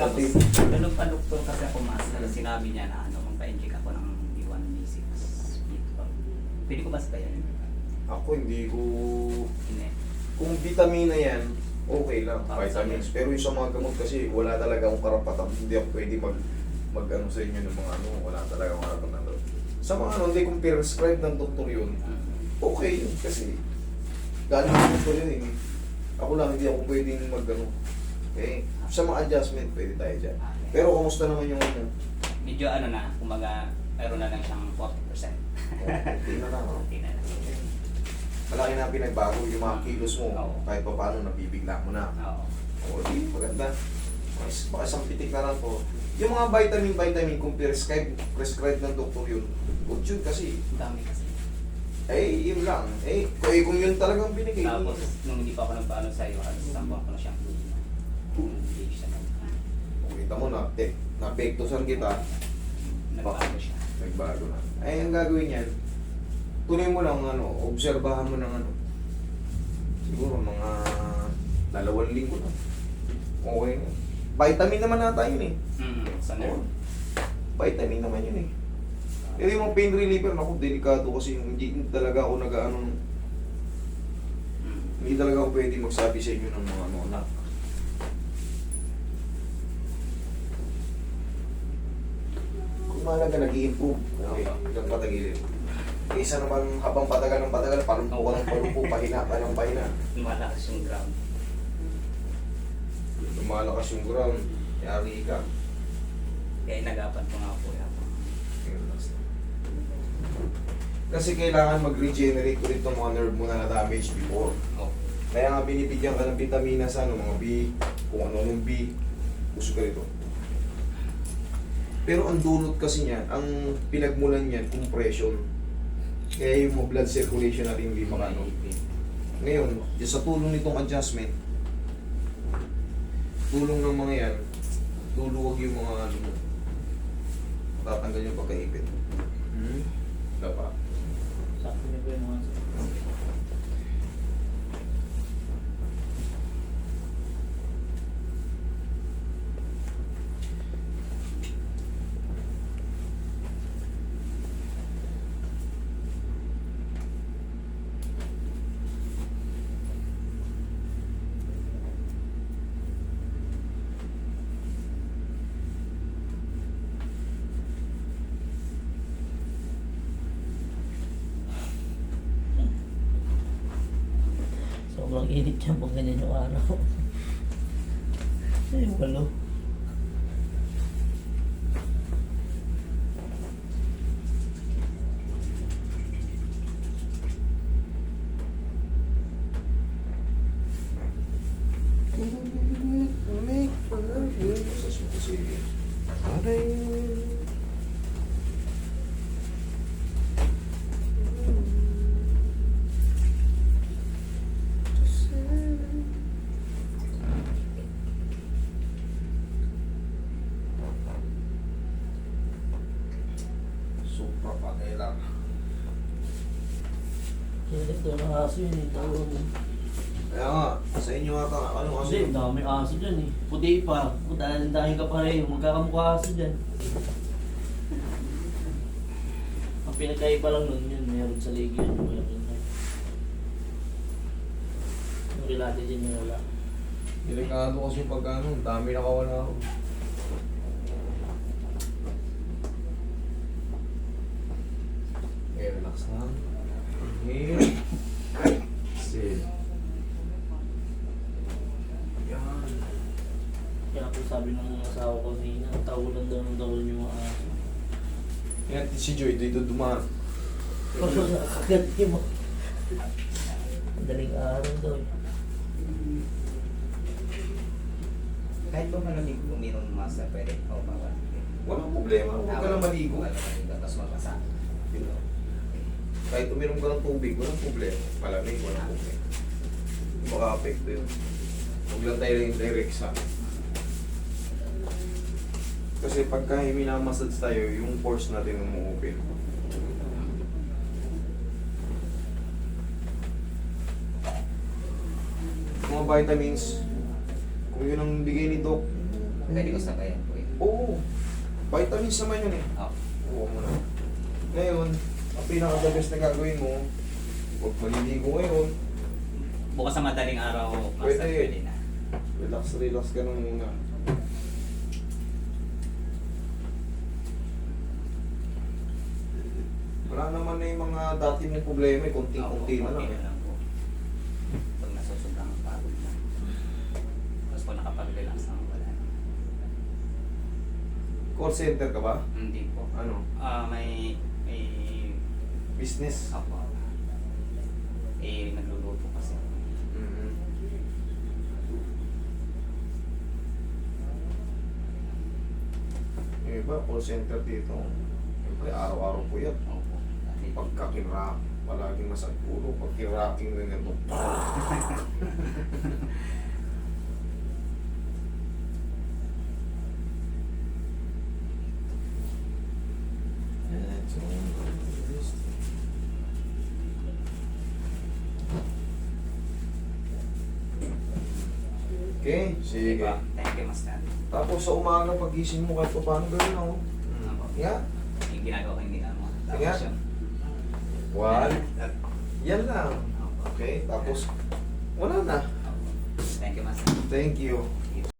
Tapos, ganun pa doktor kasi ako master, sinabi niya na ano, magpa-inject ako ng B1, B6, B12. Pwede ko ba sa yan? Ako hindi ko... Hindi. Kung vitamina yan, okay lang, Para sa vitamins. akin. Pero yung sa mga gamot kasi, wala talaga akong karapatan. Hindi ako pwede mag mag ano sa inyo ng mga ano, wala talaga akong karapatan. doon. Sa mga ano, hindi kung prescribe ng doktor yun, okay yun. Kasi, galing ng doktor yun eh. Ako lang, hindi ako pwedeng mag ano. Okay? Sa mga adjustment, pwede tayo dyan. Pero kumusta naman yung ano? Medyo ano na, kumbaga, meron na lang siyang 40%. Okay na lang. oh. Okay na lang. Malaki na pinagbago yung mga kilos mo. Oo. Kahit pa paano, nabibigla mo na. Oo. O, di, maganda. Baka isang pitik na lang po. Yung mga vitamin, vitamin, kung prescribe, prescribe ng doktor yun, good yun kasi. Ang dami kasi. Eh, yun lang. Eh, kung, eh, kung yun talagang binigay. Tapos, nung hindi pa ako nagpaano sa'yo, halos isang buwan ko na hindi nag Kung kita mo na, te, napektusan kita, nagbago siya. nagbago na. Ay, ang gagawin yan, tuloy mo lang, ano, obserbahan mo ng ano, siguro mga dalawang linggo na. Okay na. Vitamin naman nata yun eh. Mm, sa nerve. Vitamin naman yun eh. Pero yung mga pain reliever, naku, delikado kasi hindi talaga ako nag-ano, Mm. hindi talaga ako pwede magsabi sa inyo ng mga ano, na. Kung mahalaga nag-i-improve, okay, hanggang patagilin. Isa naman habang patagal ng patagal, palumpo ka ng palumpo, pahina ka ng pahina. Lumalakas yung ground. Lumalakas yung ground, yari ka. Kaya inagapan ko nga po yan. Kasi kailangan mag-regenerate ulit ng mga nerve mo na na-damage before. Oh. Kaya nga binibigyan ka ng vitamina sa ano, mga B, kung ano ng B, gusto ka rito. Pero ang dulot kasi niyan, ang pinagmulan niyan, compression. Kaya yung blood circulation natin hindi makano. Ngayon, sa tulong nitong adjustment, tulong ng mga yan, luluwag yung mga ano mo. Tatanggal yung pagkaipit. Hmm? Dapa. Sakto niyo po yung mga init yan pag ganyan yung araw. Ay, walo. Ito, ng aso yun, yung tawag mo. Kaya nga, sa inyo ata, ano kasi, Kasi, dami aso dyan eh. Puti pa. Kung dahil dahil ka pareho, magkakamukha aso dyan. Ang pinagkaiba lang nun yun, meron sa ligi yun, malaki na. Yung relate dyan yung wala. delikado kasi yung pagkano, ang dami nakawala ako. Okay, relax lang. Inhale. Exhale. Yan. Kaya po sabi ng asawa ko kanina, tawalan daw ng tawalan yung mga aso. Yan, si Joy, dito dumaan. Kaso nakagat yung mga... Madaling araw daw. Kahit ba malamig uminom ng master, pwede. O, bawal. Walang problema, huwag ka lang maligo. Wala maligo, tapos magkasa. Yun lang. Kahit uminom ka ng tubig, walang problema. Malamig, walang problema. Baka apekto yun. Huwag lang tayo yung direct sa Kasi pagka minamassage tayo, yung force natin umu-open. Mga vitamins, kung yun ang bigay ni Doc, Pwede ko sabayan po yun. Oo. Vitamins naman yun eh. Oh. Oo mo na. Ngayon, ang pinaka-the best na gagawin mo, huwag maliligo ngayon. Bukas sa madaling araw, Pwede. master pwede na. Relax, relax ka na muna. Wala naman na yung mga dati mong problema, eh, konting-konti na lang. eh. po. Pag nasusobrang ang pagod na. Tapos pag nakapag-relax na wala na. Call center ka ba? Hindi po. Ano? Ah, may may Business? ako. Eh, nagluluto kasi. Mhm. Yung iba, call center dito. Siyempre, araw-araw po yan. Opo. Dati Pagkakirak, palaging masakit ulo. Pag kiraking na ganito. Okay, sige. Diba? Thank you, Master. Tapos sa umaga pagising mo kahit pa paano gano'n ako. Opo. Yeah. Yung ginagawa ko yung ginagawa. Tapos Sige. yun. One. Yan lang. Okay, tapos wala na. Thank you, Master. Thank you.